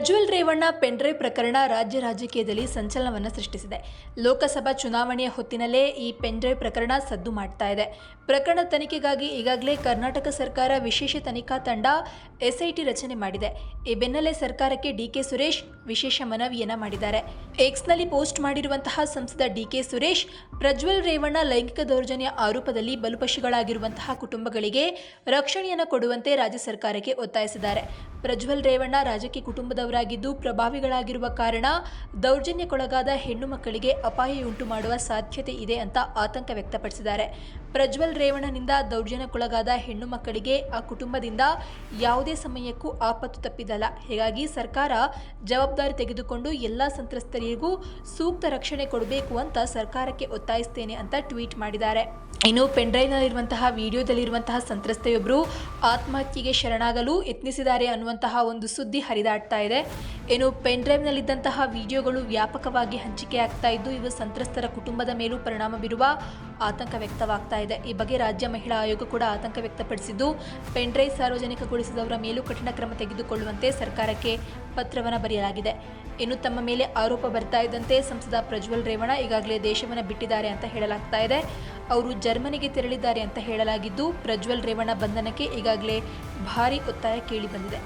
ಪ್ರಜ್ವಲ್ ರೇವಣ್ಣ ಪೆಂಡ್ರೆ ಪ್ರಕರಣ ರಾಜ್ಯ ರಾಜಕೀಯದಲ್ಲಿ ಸಂಚಲನವನ್ನು ಸೃಷ್ಟಿಸಿದೆ. ಲೋಕಸಭಾ ಚುನಾವಣೆಯ ಹೊತ್ತಿನಲ್ಲೇ ಈ ಪೆಂಡ್ರೆ ಪ್ರಕರಣ ಸದ್ದು ಮಾಡ್ತಾ ಇದೆ. ಪ್ರಕರಣ ತನಿಖೆಗಾಗಿ ಈಗಾಗಲೇ ಕರ್ನಾಟಕ ಸರ್ಕಾರ ವಿಶೇಷ ತನಿಖಾ ತಂಡ ಎಸ್ಐಟಿ ರಚನೆ ಮಾಡಿದೆ. ಈ ಬೆನ್ನಲ್ಲೇ ಸರ್ಕಾರಕ್ಕೆ ಡಿಕೆ ಸುರೇಶ್ ವಿಶೇಷ ಮನವಿಯನ್ನ ಮಾಡಿದ್ದಾರೆ. ಎಕ್ಸ್ನಲ್ಲಿ ಪೋಸ್ಟ್ ಮಾಡಿರುವಂತಹ ಸಂಸದ ಡಿಕೆ ಸುರೇಶ್, ಪ್ರಜ್ವಲ್ ರೇವಣ್ಣ ಲೈಂಗಿಕ ದೌರ್ಜನ್ಯ ಆರೋಪದಲ್ಲಿ ಬಲುಪಶಿಗಳಾಗಿರುವಂತಹ ಕುಟುಂಬಗಳಿಗೆ ರಕ್ಷಣೆಯನ್ನು ಕೊಡುವಂತೆ ರಾಜ್ಯ ಸರ್ಕಾರಕ್ಕೆ ಒತ್ತಾಯಿಸಿದ್ದಾರೆ. ಪ್ರಜ್ವಲ್ ರೇವಣ್ಣ ರಾಜಕೀಯ ಕುಟುಂಬದವರಾಗಿದ್ದು ಪ್ರಭಾವಿಗಳಾಗಿರುವ ಕಾರಣ ದೌರ್ಜನ್ಯಕ್ಕೊಳಗಾದ ಹೆಣ್ಣು ಮಕ್ಕಳಿಗೆ ಅಪಾಯವುಂಟು ಮಾಡುವ ಸಾಧ್ಯತೆ ಇದೆ ಅಂತ ಆತಂಕ ವ್ಯಕ್ತಪಡಿಸಿದ್ದಾರೆ. ಪ್ರಜ್ವಲ್ ರೇವಣ್ಣನಿಂದ ದೌರ್ಜನ್ಯಕ್ಕೊಳಗಾದ ಹೆಣ್ಣು ಮಕ್ಕಳಿಗೆ ಆ ಕುಟುಂಬದಿಂದ ಯಾವುದೇ ಸಮಯಕ್ಕೂ ಆಪತ್ತು ತಪ್ಪಿದಲ್ಲ ಹೀಗಾಗಿ ಸರ್ಕಾರ ಜವಾಬ್ದಾರಿ ತೆಗೆದುಕೊಂಡು ಎಲ್ಲ ಸಂತ್ರಸ್ತರಿಗೂ ಸೂಕ್ತ ರಕ್ಷಣೆ ಕೊಡಬೇಕು ಅಂತ ಸರ್ಕಾರಕ್ಕೆ ಒತ್ತಾಯಿಸ್ತೇನೆ ಅಂತ ಟ್ವೀಟ್ ಮಾಡಿದ್ದಾರೆ. ಇನ್ನು ಪೆನ್ಡ್ರೈವ್ನಲ್ಲಿರುವಂತಹ, ವಿಡಿಯೋದಲ್ಲಿರುವಂತಹ ಸಂತ್ರಸ್ತೆಯೊಬ್ಬರು ಆತ್ಮಹತ್ಯೆಗೆ ಶರಣಾಗಲು ಯತ್ನಿಸಿದ್ದಾರೆ ಅನ್ನುವಂತಹ ಒಂದು ಸುದ್ದಿ ಹರಿದಾಡ್ತಾ ಇದೆ. ಏನು ಪೆನ್ ಡ್ರೈವ್ನಲ್ಲಿದ್ದಂತಹ ವಿಡಿಯೋಗಳು ವ್ಯಾಪಕವಾಗಿ ಹಂಚಿಕೆ ಆಗ್ತಾ ಇದ್ದು, ಇವು ಸಂತ್ರಸ್ತರ ಕುಟುಂಬದ ಮೇಲೂ ಪರಿಣಾಮ ಬೀರುವ ಆತಂಕ ವ್ಯಕ್ತವಾಗ್ತಾ ಇದೆ. ಈ ಬಗ್ಗೆ ರಾಜ್ಯ ಮಹಿಳಾ ಆಯೋಗ ಕೂಡ ಆತಂಕ ವ್ಯಕ್ತಪಡಿಸಿದ್ದು, ಪೆನ್ಡ್ರೈವ್ ಸಾರ್ವಜನಿಕಗೊಳಿಸಿದವರ ಮೇಲೂ ಕಠಿಣ ಕ್ರಮ ತೆಗೆದುಕೊಳ್ಳುವಂತೆ ಸರ್ಕಾರಕ್ಕೆ ಪತ್ರವನ್ನು ಬರೆಯಲಾಗಿದೆ. ಇನ್ನು ತಮ್ಮ ಮೇಲೆ ಆರೋಪ ಬರ್ತಾ ಇದ್ದಂತೆ ಸಂಸದ ಪ್ರಜ್ವಲ್ ರೇವಣ್ಣ ಈಗಾಗಲೇ ದೇಶವನ್ನು ಬಿಟ್ಟಿದ್ದಾರೆ ಅಂತ ಹೇಳಲಾಗ್ತಾ ಇದೆ. ಅವರು ಜರ್ಮನಿಗೆ ತೆರಳಿದ್ದಾರೆ ಅಂತ ಹೇಳಲಾಗಿದ್ದು, ಪ್ರಜ್ವಲ್ ರೇವಣ್ಣ ಬಂಧನಕ್ಕೆ ಈಗಾಗಲೇ ಭಾರೀ ಒತ್ತಾಯ ಕೇಳಿ ಬಂದಿದೆ.